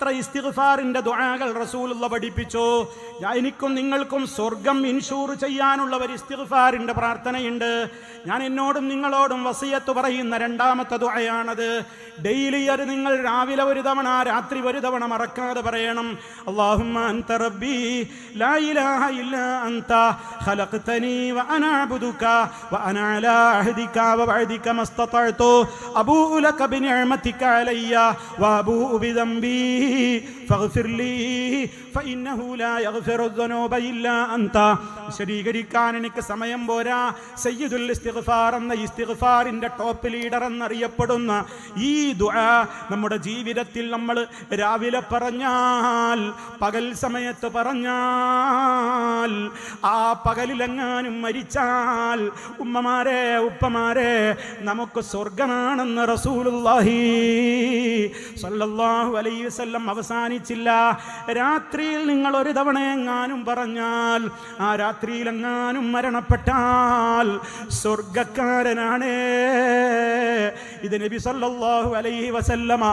എത്ര ഇസ്തിഗ്ഫാറിന്റെ ദുആകൾ റസൂലുള്ള പഠിപ്പിച്ചു. എനിക്കും നിങ്ങൾക്കും സ്വർഗം ഇൻഷൂർ ചെയ്യാനുള്ള ഒരു ഇസ്തിഗ്ഫാറിന്റെ പ്രാർത്ഥനയുണ്ട്. ഞാൻ എന്നോടും നിങ്ങളോടും വസിയത്ത് പറയുന്ന രണ്ടാമത്തെ ദുആയാണത്. ഡെയിലി അത് നിങ്ങൾ രാവിലെ ഒരു തവണ രാത്രി ഒരു തവണ മറക്കാതെ പറയണം. അല്ലാഹുമ്മ അൻത റബ്ബി ലാ ഇലാഹ ഇല്ലാ അൻത ഖലഖ്തനി വ വഅന അലാ അഹ്ദിക വഅദിക മസ്തതഅതു അബൂഉ ലക ബിനിഅമതിക അലയ്യ വഅബൂഉ ബിദംബി വിശദീകരിക്കാൻ എനിക്ക് സമയം പോരാ. സയ്യിദുൽ ഇസ്തിഗ്ഫാർ എന്ന ഇസ്തിഗ്ഫാറിന്റെ ടോപ്പ് ലീഡർ എന്നറിയപ്പെടുന്ന ഈ ദുആ നമ്മുടെ ജീവിതത്തിൽ നമ്മൾ രാവിലെ പറഞ്ഞാൽ പകൽ സമയത്ത് പറഞ്ഞാൽ ആ പകലിലെങ്ങാനും മരിച്ചാൽ ഉമ്മമാരെ ഉപ്പമാരെ നമുക്ക് സ്വർഗമാണെന്ന് റസൂലുള്ളാഹി സല്ലല്ലാഹു അലൈഹി വസല്ലം അവസാനിച്ചില്ല. രാത്രിയിൽ നിങ്ങൾ ഒരു തവണ എങ്ങാനും പറഞ്ഞാൽ ആ രാത്രിയിൽ എങ്ങാനും മരണപ്പെട്ടാൽ സ്വർഗക്കാരനാണ് ഇത് നബി സല്ലല്ലാഹു അലൈഹി വസല്ലമ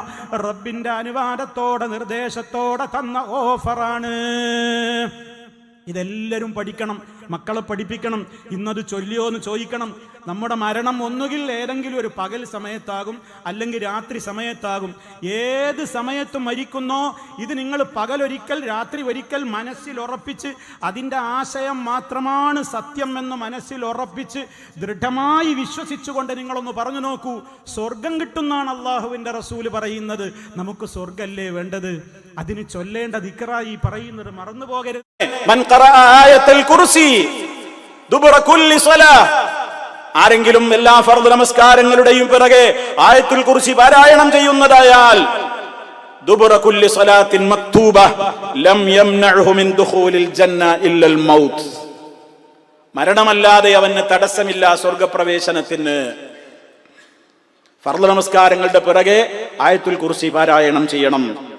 റബ്ബിന്റെ അനുവാദത്തോടെ നിർദ്ദേശത്തോടെ തന്ന ഓഫറാണ്. ഇതെല്ലാവരും പഠിക്കണം മക്കളെ പഠിപ്പിക്കണം ഇന്നത് ചൊല്ലിയോ എന്ന് ചോദിക്കണം. നമ്മുടെ മരണം ഒന്നുകിൽ ഏതെങ്കിലും ഒരു പകൽ സമയത്താകും അല്ലെങ്കിൽ രാത്രി സമയത്താകും. ഏത് സമയത്തും മരിക്കുന്നോ ഇത് നിങ്ങൾ പകലൊരിക്കൽ രാത്രി ഒരിക്കൽ മനസ്സിൽ ഉറപ്പിച്ച് അതിന്റെ ആശയം മാത്രമാണ് സത്യം എന്ന് മനസ്സിൽ ഉറപ്പിച്ച് ദൃഢമായി വിശ്വസിച്ചുകൊണ്ട് നിങ്ങളൊന്ന് പറഞ്ഞു നോക്കൂ. സ്വർഗം കിട്ടുന്നാണ് അള്ളാഹുവിന്റെ റസൂൽ പറയുന്നത്. നമുക്ക് സ്വർഗല്ലേ വേണ്ടത്? അതിന് ചൊല്ലേണ്ട ദിക്കറായി പറയുന്നത് മറന്നു പോകരുത്. ആരെങ്കിലും എല്ലാ ഫർദ് നമസ്കാരങ്ങളുടെയും പിറകെ ആയത്തുൽ കുറിച്ച് പാരായണം ചെയ്യുന്നതായാൽ കുല്ലി മക്തൂബ ലം യംനഉഹു മിൻ ദുഖൂലിൽ ജന്ന മൗത്ത്. മരണമല്ലാതെ അവന് തടസ്സമില്ല സ്വർഗപ്രവേശനത്തിന്. ഫർദ് നമസ്കാരങ്ങളുടെ പിറകെ ആയത്തുൽ കുറിച്ച് പാരായണം ചെയ്യണം.